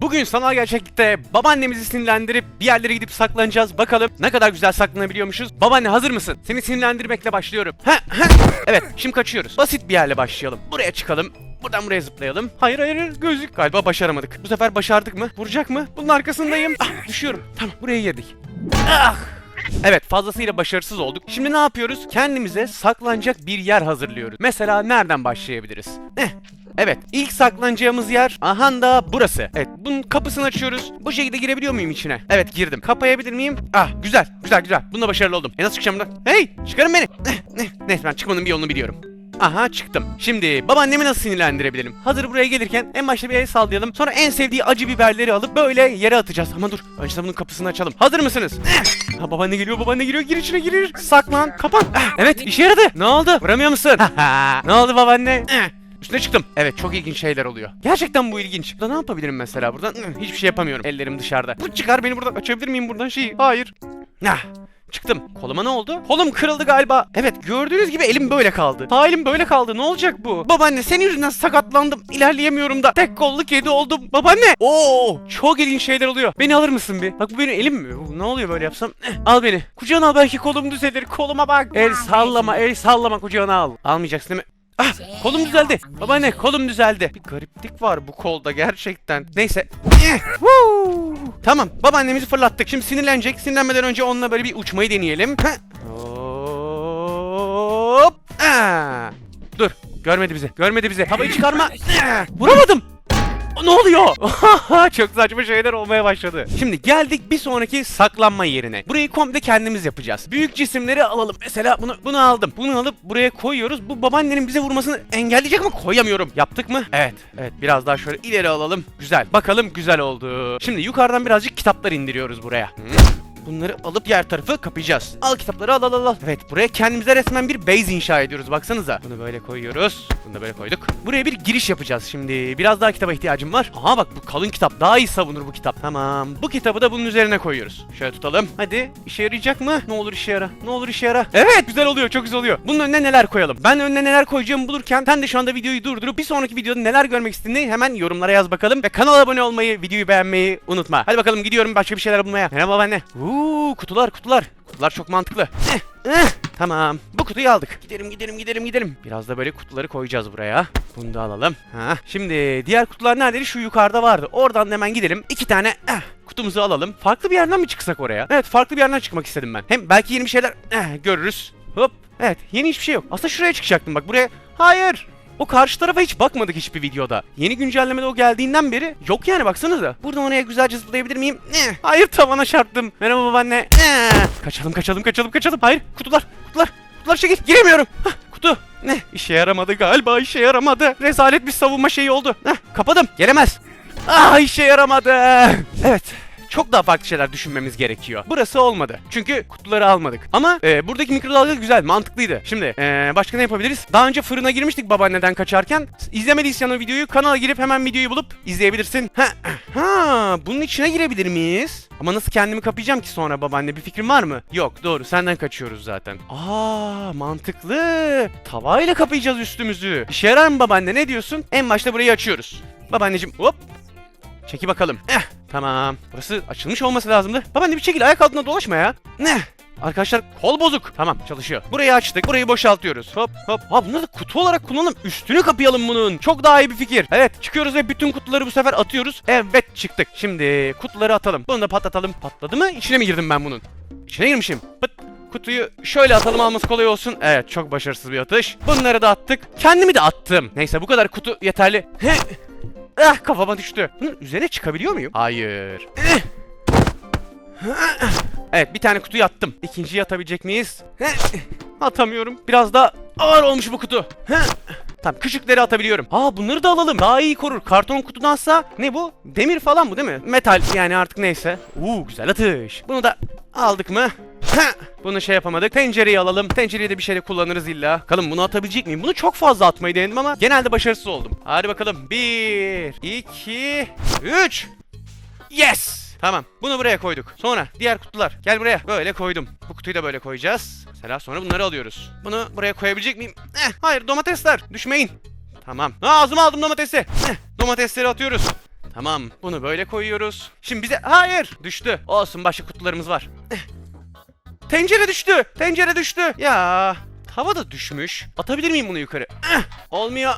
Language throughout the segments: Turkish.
Bugün sanal gerçeklikte babaannemizi sinirlendirip bir yerlere gidip saklanacağız. Bakalım ne kadar güzel saklanabiliyormuşuz. Babaanne hazır mısın? Seni sinirlendirmekle başlıyorum. Ha, ha. Evet şimdi kaçıyoruz. Basit bir yerle başlayalım. Buraya çıkalım. Buradan buraya zıplayalım. Hayır hayır gözlük. Galiba başaramadık. Bu sefer başardık mı? Vuracak mı? Bunun arkasındayım. Ah düşüyorum. Tamam buraya girdik. Ah! Evet fazlasıyla başarısız olduk. Şimdi ne yapıyoruz? Kendimize saklanacak bir yer hazırlıyoruz. Mesela nereden başlayabiliriz? Eh, Evet, ilk saklanacağımız yer aha da burası. Evet, bunun kapısını açıyoruz. Bu şekilde girebiliyor muyum içine? Evet, girdim. Kapayabilir miyim? Ah, güzel, güzel, güzel. Bunda başarılı oldum. E nasıl çıkacağım buradan? Hey, çıkarın beni. Eh, eh. Neyse ben çıkmanın bir yolunu biliyorum. Aha çıktım. Şimdi babaannemi nasıl sinirlendirebilirim? Hazır buraya gelirken en başta bir el sallayalım. Sonra en sevdiği acı biberleri alıp böyle yere atacağız. Ama dur. Önce bunun kapısını açalım. Hazır mısınız? Eh. Ha, babaanne geliyor, babaanne geliyor. Gir içine gir. Saklan, kapan. Ah, evet, işe yaradı. Ne oldu? Vuramıyor musun? ne oldu babaanne? Üstüne çıktım. Evet çok ilginç şeyler oluyor. Gerçekten bu ilginç. Burada ne yapabilirim mesela buradan? Hiçbir şey yapamıyorum. Ellerim dışarıda. Bu çıkar beni buradan. Açabilir miyim buradan şeyi? Hayır. Nah. Çıktım. Koluma ne oldu? Kolum kırıldı galiba. Evet gördüğünüz gibi elim böyle kaldı. Sağ elim böyle kaldı. Ne olacak bu? Babaanne senin yüzünden sakatlandım. İlerleyemiyorum da. Tek kollu kedi oldum. Babaanne. Oo çok ilginç şeyler oluyor. Beni alır mısın bir? Bak bu benim elim mi? Ne oluyor böyle yapsam? Al beni. Kucağına al belki kolum düzelir. Koluma bak. El sallama el sallama kucağına al. Almayacaksın değil mi? Ah kolum düzeldi. Babaanne kolum düzeldi. Bir gariplik var bu kolda gerçekten. Neyse. Eh. Tamam babaannemizi fırlattık. Şimdi sinirlenecek. Sinirlenmeden önce onunla böyle bir uçmayı deneyelim. Hop. Ah. Dur. Görmedi bizi. Görmedi bizi. Havayı çıkarma. Ah. Vuramadım. Ne oluyor? Çok saçma şeyler olmaya başladı. Şimdi geldik bir sonraki saklanma yerine. Burayı komple kendimiz yapacağız. Büyük cisimleri alalım. Mesela bunu bunu aldım. Bunu alıp buraya koyuyoruz. Bu babaannenin bize vurmasını engelleyecek mi? Koyamıyorum. Yaptık mı? Evet. Evet biraz daha şöyle ileri alalım. Güzel. Bakalım güzel oldu. Şimdi yukarıdan birazcık kitaplar indiriyoruz buraya. Hı. Bunları alıp diğer tarafı kapayacağız. Al kitapları al al al. al. Evet buraya kendimize resmen bir base inşa ediyoruz baksanıza. Bunu böyle koyuyoruz. Bunu da böyle koyduk. Buraya bir giriş yapacağız şimdi. Biraz daha kitaba ihtiyacım var. Aha bak bu kalın kitap. Daha iyi savunur bu kitap. Tamam. Bu kitabı da bunun üzerine koyuyoruz. Şöyle tutalım. Hadi işe yarayacak mı? Ne olur işe yara. Ne olur işe yara. Evet güzel oluyor çok güzel oluyor. Bunun önüne neler koyalım? Ben önüne neler koyacağımı bulurken sen de şu anda videoyu durdurup bir sonraki videoda neler görmek istediğini hemen yorumlara yaz bakalım. Ve kanala abone olmayı, videoyu beğenmeyi unutma. Hadi bakalım gidiyorum başka bir şeyler bulmaya. Merhaba anne. Uuu kutular kutular. Kutular çok mantıklı. Eh, eh. Tamam. Bu kutuyu aldık. Gidelim gidelim gidelim gidelim. Biraz da böyle kutuları koyacağız buraya. Bunu da alalım. Ha. Şimdi diğer kutular neredeydi? Şu yukarıda vardı. Oradan da hemen gidelim. İki tane eh, kutumuzu alalım. Farklı bir yerden mi çıksak oraya? Evet farklı bir yerden çıkmak istedim ben. Hem belki yeni bir şeyler eh, görürüz. Hop. Evet yeni hiçbir şey yok. Aslında şuraya çıkacaktım bak buraya. Hayır. O karşı tarafa hiç bakmadık hiçbir videoda. Yeni güncellemede o geldiğinden beri yok yani baksanıza. Buradan oraya güzelce zıplayabilir miyim? Eh, Hayır tavana çarptım. Merhaba babaanne. Eh. Kaçalım kaçalım kaçalım kaçalım. Hayır kutular kutular kutular çekil giremiyorum. Hah, kutu. Ne işe yaramadı galiba işe yaramadı. Rezalet bir savunma şeyi oldu. Heh, kapadım gelemez. Ah işe yaramadı. Evet çok daha farklı şeyler düşünmemiz gerekiyor. Burası olmadı. Çünkü kutuları almadık. Ama e, buradaki mikrodalga güzel, mantıklıydı. Şimdi e, başka ne yapabiliriz? Daha önce fırına girmiştik babaanneden kaçarken. İzlemediysen o videoyu kanala girip hemen videoyu bulup izleyebilirsin. Ha, ha bunun içine girebilir miyiz? Ama nasıl kendimi kapayacağım ki sonra babaanne? Bir fikrin var mı? Yok doğru senden kaçıyoruz zaten. Aa mantıklı. Tavayla kapayacağız üstümüzü. İşe yarar mı babaanne ne diyorsun? En başta burayı açıyoruz. Babaanneciğim hop Çeki bakalım. Eh, tamam. Burası açılmış olması lazımdı. Babaanne bir çekil ayak altında dolaşma ya. Ne? Arkadaşlar kol bozuk. Tamam çalışıyor. Burayı açtık. Burayı boşaltıyoruz. Hop hop. Ha bunları da kutu olarak kullanalım. Üstünü kapayalım bunun. Çok daha iyi bir fikir. Evet çıkıyoruz ve bütün kutuları bu sefer atıyoruz. Evet çıktık. Şimdi kutuları atalım. Bunu da patlatalım. Patladı mı? İçine mi girdim ben bunun? İçine girmişim. Pıt. Kutuyu şöyle atalım alması kolay olsun. Evet çok başarısız bir atış. Bunları da attık. Kendimi de attım. Neyse bu kadar kutu yeterli. Ah kafama düştü. Bunun üzerine çıkabiliyor muyum? Hayır. Evet bir tane kutuyu attım. İkinciyi atabilecek miyiz? Atamıyorum. Biraz daha ağır olmuş bu kutu. Tamam küçükleri atabiliyorum. Aa bunları da alalım. Daha iyi korur. Karton kutudansa ne bu? Demir falan bu değil mi? Metal yani artık neyse. Uuu güzel atış. Bunu da aldık mı? Bunu şey yapamadık. Tencereyi alalım. Tencereyi de bir şeyle kullanırız illa. Bakalım bunu atabilecek miyim? Bunu çok fazla atmayı denedim ama genelde başarısız oldum. Hadi bakalım. Bir, iki, üç. Yes! Tamam. Bunu buraya koyduk. Sonra diğer kutular. Gel buraya. Böyle koydum. Bu kutuyu da böyle koyacağız. Mesela sonra bunları alıyoruz. Bunu buraya koyabilecek miyim? Eh, hayır domatesler. Düşmeyin. Tamam. Ha, ağzıma aldım domatesi. Eh, domatesleri atıyoruz. Tamam. Bunu böyle koyuyoruz. Şimdi bize... Hayır! Düştü. Olsun başka kutularımız var. Eh. Tencere düştü. Tencere düştü. Ya tava da düşmüş. Atabilir miyim bunu yukarı? Eh. Olmuyor.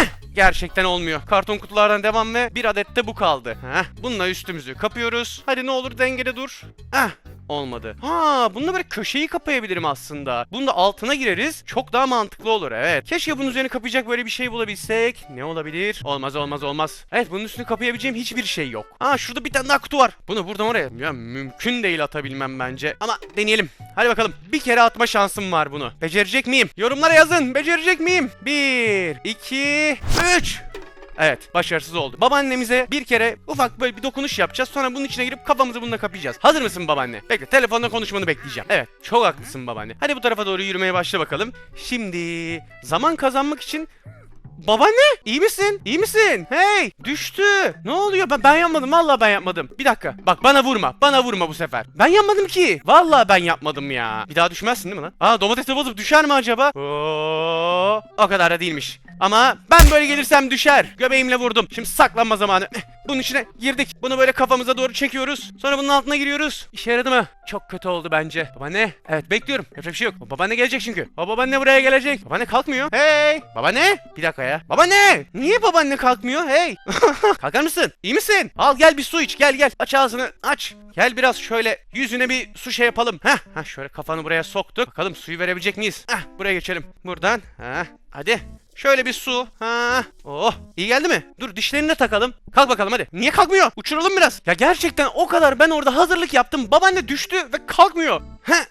Eh. Gerçekten olmuyor. Karton kutulardan devam ve bir adet de bu kaldı. Heh. Bununla üstümüzü kapıyoruz. Hadi ne olur dengede dur. Ah. Olmadı. Ha, bununla böyle köşeyi kapayabilirim aslında. Bunu da altına gireriz. Çok daha mantıklı olur evet. Keşke bunun üzerine kapayacak böyle bir şey bulabilsek. Ne olabilir? Olmaz olmaz olmaz. Evet bunun üstüne kapayabileceğim hiçbir şey yok. Aa şurada bir tane daha kutu var. Bunu buradan oraya. Ya mümkün değil atabilmem bence. Ama deneyelim. Hadi bakalım. Bir kere atma şansım var bunu. Becerecek miyim? Yorumlara yazın. Becerecek miyim? Bir, iki, üç. Evet başarısız oldu. Babaannemize bir kere ufak böyle bir dokunuş yapacağız. Sonra bunun içine girip kafamızı bununla kapayacağız. Hazır mısın babaanne? Bekle telefonda konuşmanı bekleyeceğim. Evet çok haklısın babaanne. Hadi bu tarafa doğru yürümeye başla bakalım. Şimdi zaman kazanmak için Babaanne iyi misin? İyi misin? Hey düştü. Ne oluyor? Ben, ben yapmadım. Vallahi ben yapmadım. Bir dakika. Bak bana vurma. Bana vurma bu sefer. Ben yapmadım ki. Vallahi ben yapmadım ya. Bir daha düşmezsin değil mi lan? Aa domatese bozup düşer mi acaba? Oo, o kadar da değilmiş. Ama ben böyle gelirsem düşer. Göbeğimle vurdum. Şimdi saklanma zamanı. Eh, Bunun içine girdik. Bunu böyle kafamıza doğru çekiyoruz. Sonra bunun altına giriyoruz. İşe yaradı mı? Çok kötü oldu bence. Babaanne. Evet bekliyorum. Yapacak bir şey yok. Babaanne gelecek çünkü. O babaanne buraya gelecek. Babaanne kalkmıyor. Hey. Babaanne. Bir dakika ya. Babaanne. Niye babaanne kalkmıyor? Hey. Kalkar mısın? İyi misin? Al gel bir su iç. Gel gel. Aç ağzını. Aç. Gel biraz şöyle yüzüne bir su şey yapalım. Heh. Heh şöyle kafanı buraya soktuk. Bakalım suyu verebilecek miyiz? Heh. Buraya geçelim. Buradan. Heh. Hadi. Şöyle bir su. Ha. Oh. iyi geldi mi? Dur dişlerini de takalım. Kalk bakalım hadi. Niye kalkmıyor? Uçuralım biraz. Ya gerçekten o kadar ben orada hazırlık yaptım. Babaanne düştü ve kalkmıyor. Heh.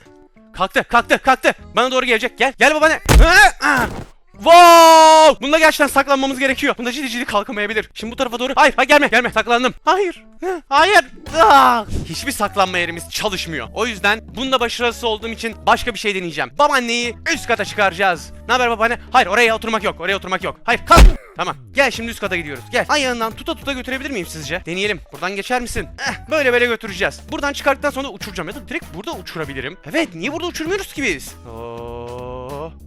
Kalktı, kalktı, kalktı. Bana doğru gelecek. Gel, gel babaanne. Ha. Wow! Bunda gerçekten saklanmamız gerekiyor. Bunda ciddi ciddi kalkamayabilir. Şimdi bu tarafa doğru. Hayır, hayır gelme, gelme. Saklandım. Hayır. Hayır. Ah! Hiçbir saklanma yerimiz çalışmıyor. O yüzden bunda başarısız olduğum için başka bir şey deneyeceğim. Babaanneyi üst kata çıkaracağız. Ne haber babaanne? Hayır, oraya oturmak yok. Oraya oturmak yok. Hayır, kalk. Tamam. Gel şimdi üst kata gidiyoruz. Gel. Ayağından tuta tuta götürebilir miyim sizce? Deneyelim. Buradan geçer misin? Eh, böyle böyle götüreceğiz. Buradan çıkarttıktan sonra uçuracağım ya da direkt burada uçurabilirim. Evet, niye burada uçurmuyoruz ki biz? Oo.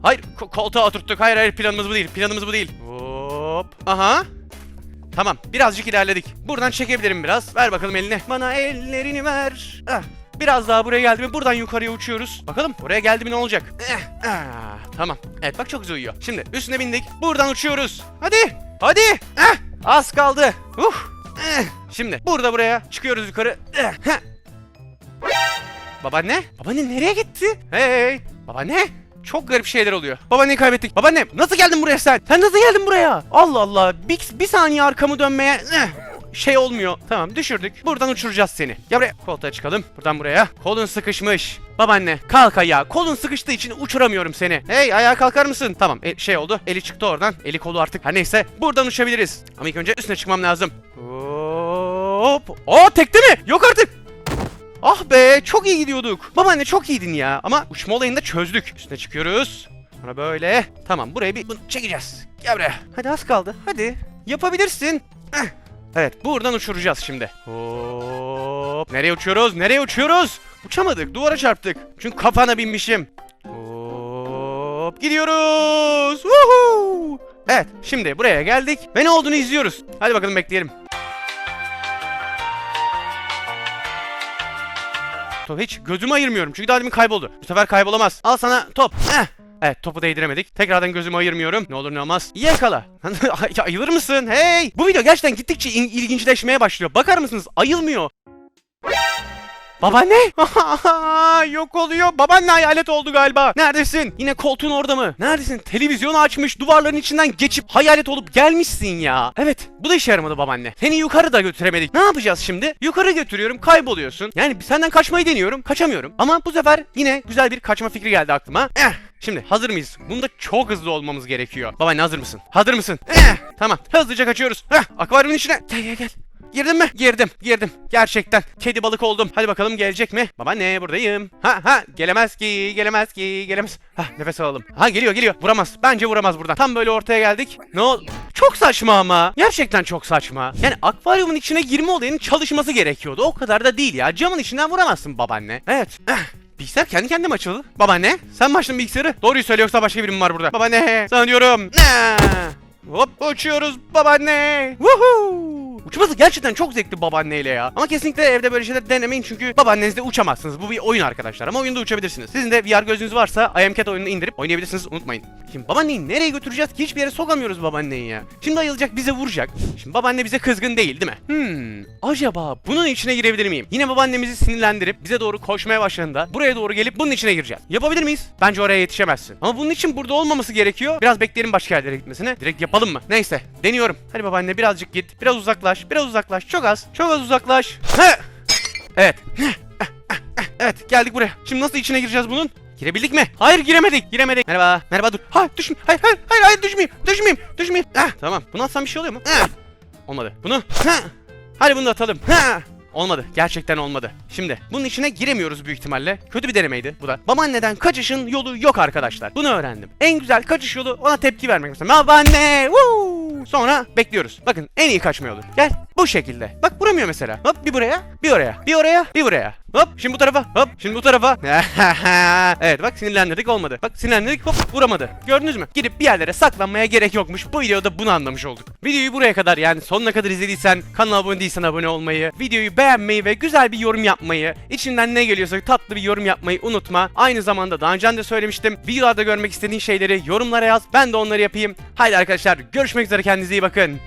Hayır, ko- koltuğa oturttuk. Hayır hayır planımız bu değil. Planımız bu değil. Hop. Aha. Tamam, birazcık ilerledik. Buradan çekebilirim biraz. Ver bakalım eline. Bana ellerini ver. Ah. Biraz daha buraya geldi mi buradan yukarıya uçuyoruz. Bakalım buraya geldi mi ne olacak? Eh, ah, tamam. Evet bak çok güzel uyuyor. Şimdi üstüne bindik. Buradan uçuyoruz. Hadi. Hadi. Eh, az kaldı. Uh. Eh. Şimdi burada buraya çıkıyoruz yukarı. Eh, heh. Babaanne? Babaanne nereye gitti? Hey! Babaanne? Çok garip şeyler oluyor. Babaanneyi kaybettik. Babaanne nasıl geldin buraya sen? Sen nasıl geldin buraya? Allah Allah. Bir, bir saniye arkamı dönmeye eh, şey olmuyor. Tamam düşürdük. Buradan uçuracağız seni. Gel buraya. Koltuğa çıkalım. Buradan buraya. Kolun sıkışmış. Babaanne kalk ayağa. Kolun sıkıştığı için uçuramıyorum seni. Hey ayağa kalkar mısın? Tamam e, şey oldu. Eli çıktı oradan. Eli kolu artık. Her neyse. Buradan uçabiliriz. Ama ilk önce üstüne çıkmam lazım. Hop. Aa tekte mi? Yok artık. Ah be çok iyi gidiyorduk. Babaanne çok iyiydin ya. Ama uçma olayını da çözdük. Üstüne çıkıyoruz. Sonra böyle. Tamam buraya bir bunu çekeceğiz. Gel buraya. Hadi az kaldı. Hadi. Yapabilirsin. Evet buradan uçuracağız şimdi. Hop. Nereye uçuyoruz? Nereye uçuyoruz? Uçamadık. Duvara çarptık. Çünkü kafana binmişim. Hop. Gidiyoruz. Woohoo. Evet şimdi buraya geldik ve ne olduğunu izliyoruz. Hadi bakalım bekleyelim. Top hiç gözümü ayırmıyorum çünkü daha demin kayboldu. Bu sefer kaybolamaz. Al sana top. Heh. Evet topu değdiremedik. Tekrardan gözümü ayırmıyorum. Ne olur ne olmaz. Yakala. Ya, Ayılır mısın? Hey! Bu video gerçekten gittikçe in- ilginçleşmeye başlıyor. Bakar mısınız? Ayılmıyor. Babaanne? Yok oluyor. Babaanne hayalet oldu galiba. Neredesin? Yine koltuğun orada mı? Neredesin? Televizyonu açmış duvarların içinden geçip hayalet olup gelmişsin ya. Evet bu da işe yaramadı babaanne. Seni yukarı da götüremedik. Ne yapacağız şimdi? Yukarı götürüyorum kayboluyorsun. Yani senden kaçmayı deniyorum. Kaçamıyorum. Ama bu sefer yine güzel bir kaçma fikri geldi aklıma. Eh. Şimdi hazır mıyız? Bunda çok hızlı olmamız gerekiyor. Babaanne hazır mısın? Hazır mısın? Eh. Tamam. Hızlıca kaçıyoruz. Heh. Akvaryumun içine. Gel gel gel. Girdin mi? Girdim, girdim. Gerçekten kedi balık oldum. Hadi bakalım gelecek mi? Babaanne buradayım. Ha ha gelemez ki, gelemez ki, gelemez. Ha nefes alalım. Ha geliyor, geliyor. Vuramaz. Bence vuramaz buradan. Tam böyle ortaya geldik. Ne ol? Çok saçma ama. Gerçekten çok saçma. Yani akvaryumun içine girme olayının çalışması gerekiyordu. O kadar da değil ya. Camın içinden vuramazsın babaanne. Evet. Eh. Bilgisayar kendi kendine mi açıldı? Babaanne sen mi açtın bilgisayarı? Doğruyu söyle yoksa başka biri mi var burada? Babaanne sana diyorum. Ne? Hop uçuyoruz babaanne. Woohoo! Uçması gerçekten çok zevkli babaanneyle ya. Ama kesinlikle evde böyle şeyler denemeyin çünkü babaannenizle uçamazsınız. Bu bir oyun arkadaşlar ama oyunda uçabilirsiniz. Sizin de VR gözünüz varsa I Am Cat oyununu indirip oynayabilirsiniz unutmayın. Şimdi babaanneyi nereye götüreceğiz ki hiçbir yere sokamıyoruz babaanneyi ya. Şimdi ayılacak bize vuracak. Şimdi babaanne bize kızgın değil değil mi? Hmm. Acaba bunun içine girebilir miyim? Yine babaannemizi sinirlendirip bize doğru koşmaya başladığında buraya doğru gelip bunun içine gireceğiz. Yapabilir miyiz? Bence oraya yetişemezsin. Ama bunun için burada olmaması gerekiyor. Biraz bekleyelim başka yerlere gitmesini. Direkt yapalım mı? Neyse. Deniyorum. Hadi babaanne birazcık git. Biraz uzaklaş. Biraz uzaklaş. Çok az. Çok az uzaklaş. Evet. Evet geldik buraya. Şimdi nasıl içine gireceğiz bunun? Girebildik mi? Hayır giremedik. Giremedik. Merhaba. Merhaba dur. Hayır düşme. Hayır hayır hayır hayır düşmeyeyim. Düşmeyeyim. Düşmeyeyim. Heh, tamam. Bunu atsam bir şey oluyor mu? Heh. Olmadı. Bunu. Heh. Hadi bunu da atalım. Heh. Olmadı. Gerçekten olmadı. Şimdi bunun içine giremiyoruz büyük ihtimalle. Kötü bir denemeydi bu da. Babaanneden kaçışın yolu yok arkadaşlar. Bunu öğrendim. En güzel kaçış yolu ona tepki vermek mesela. Babaanne! Woo! Sonra bekliyoruz. Bakın en iyi kaçma yolu. Gel. Bu şekilde. Bak vuramıyor mesela. Hop bir buraya, bir oraya, bir oraya, bir buraya. Hop şimdi bu tarafa, hop şimdi bu tarafa. evet bak sinirlendirdik olmadı. Bak sinirlendirdik hop vuramadı. Gördünüz mü? Gidip bir yerlere saklanmaya gerek yokmuş. Bu videoda bunu anlamış olduk. Videoyu buraya kadar yani sonuna kadar izlediysen kanala abone değilsen abone olmayı, videoyu beğenmeyi ve güzel bir yorum yapmayı, içinden ne geliyorsa tatlı bir yorum yapmayı unutma. Aynı zamanda daha önce de söylemiştim. Videolarda görmek istediğin şeyleri yorumlara yaz. Ben de onları yapayım. Haydi arkadaşlar görüşmek üzere kendinize iyi bakın.